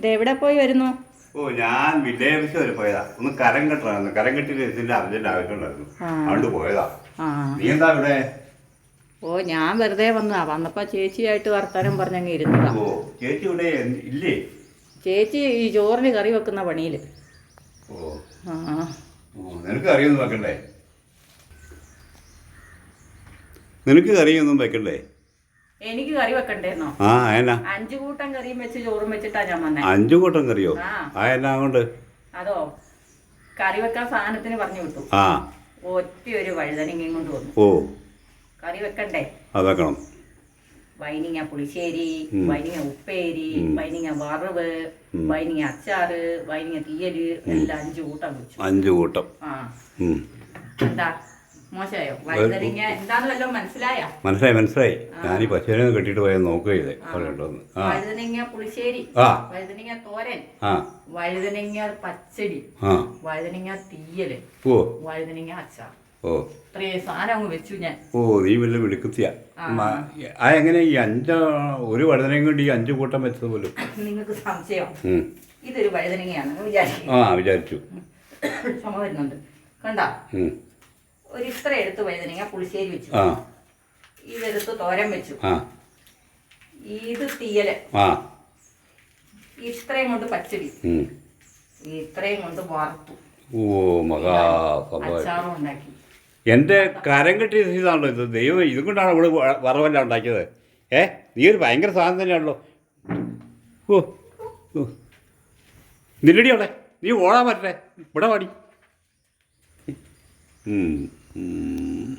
ഇത് എവിടെ പോയി വരുന്നു? ഓ ഞാൻ വില്ലേജ് വരെ പോയതാ. ഒന്ന് കരം കെട്ടണായിരുന്നു കരം കെട്ടിട്ട് ഇതിന്റെ അർജന്റ് ആവശ്യമുണ്ടായിരുന്നു. അതുകൊണ്ട് പോയതാ. നീ എന്താ ഇവിടെ? ഓ ഞാൻ വെറുതെ വന്നതാ. വന്നപ്പോൾ ചേച്ചിയായിട്ട് വർത്താനം പറഞ്ഞങ്ങ് ഇരുന്നതാ. ഓ ചേച്ചി ഇവിടെ ഇല്ലേ? ചേച്ചി ഈ ചോറിന് കറി വെക്കുന്ന പണിയിൽ. ഓ നിനക്ക് കറിയൊന്നും വെക്കണ്ടേ? നിനക്ക് കറിയൊന്നും വെക്കണ്ടേ? എനിക്ക് കറി വെക്കണ്ടേന്നോ? ആ എന്നാ അഞ്ചു കൂട്ടം കറിയും വെച്ച് ചോറും വെച്ചിട്ടാ ഞാൻ വന്നേ. അഞ്ചു കൂട്ടം കറിയോ? ആ. എന്നാ കൊണ്ട് അതോ കറി വെക്കാൻ സാധനത്തിന് പറഞ്ഞു വിട്ടു. ആ. ഒറ്റ ഒരു വഴുതനങ്ങയും കൊണ്ട് വന്നു. ഓ. കറി വെക്കണ്ടേ? അത് വെക്കണം. വൈനിങ്ങ പുളിശ്ശേരി. വൈനിങ്ങ ഉപ്പേരി. വൈനിങ്ങ വറവ്. വൈനിങ്ങ അച്ചാറ് വൈനിങ്ങ തീയൽ എല്ലാം അഞ്ചു കൂട്ടം വെച്ചു. അഞ്ചു കൂട്ടം. ആ. എന്താ? മോശമായോ? വഴുതനങ്ങ എന്താന്ന് വല്ലതും മനസ്സിലായ? മനസ്സിലായി മനസ്സിലായി. ഞാൻ ഈ പശുവിനെ ഒന്ന് കെട്ടിട്ട് പോയാൽ നോക്കുക ചെയ്തേ അവിടെ വഴുതനങ്ങ പുളിശ്ശേരി ആ. വഴുതനങ്ങ തോരൻ ആ. വഴുതനങ്ങ പച്ചടി ആ. വഴുതനങ്ങ തീയൽ ഓ. വഴുതനങ്ങ അച്ചാർ. ഓ. വെച്ചു ഞാൻ. ഓ നീ വല്ല വിളിക്കുത്തിയ ആ. എങ്ങനെ ഈ അഞ്ച ഒരു വഴുതനയും കൊണ്ട് ഈ അഞ്ചു കൂട്ടം വെച്ചത് പോലും? നിങ്ങൾക്ക് സംശയം. ഇതൊരു വഴുതനങ്ങയാണ് വിചാരിക്കും ആ വിചാരിച്ചു. ക്ഷമ വരുന്നുണ്ട്. കണ്ട. ഒരു ഇത്ര എടുത്ത് വഴുതനങ്ങ പുളിശ്ശേരി വെച്ചു. ആ. ഇതെടുത്ത് തോരൻ വെച്ചു. ആ. ഇത് തീയൽ ആ. ഇത്രയും കൊണ്ട് പച്ചടി. ഉം. ഇത്രയും കൊണ്ട് വറുത്തു. ഓ മകാ സംഭവം അച്ചാറും ഉണ്ടാക്കി. എന്റെ കരം കെട്ടിയ ഇതാണല്ലോ ഇത്. ദൈവം ഇതും കൊണ്ടാണ് ഇവിടെ വ- വറവെല്ലാം ഉണ്ടാക്കിയത്. ഏ നീ ഒരു ഭയങ്കര സാധനം തന്നെയാണല്ലോ. ഓ ഓ. നില്ലടി അവിടെ നീ ഓടാൻ പറ്റേ ഇവിടെ പാടി 嗯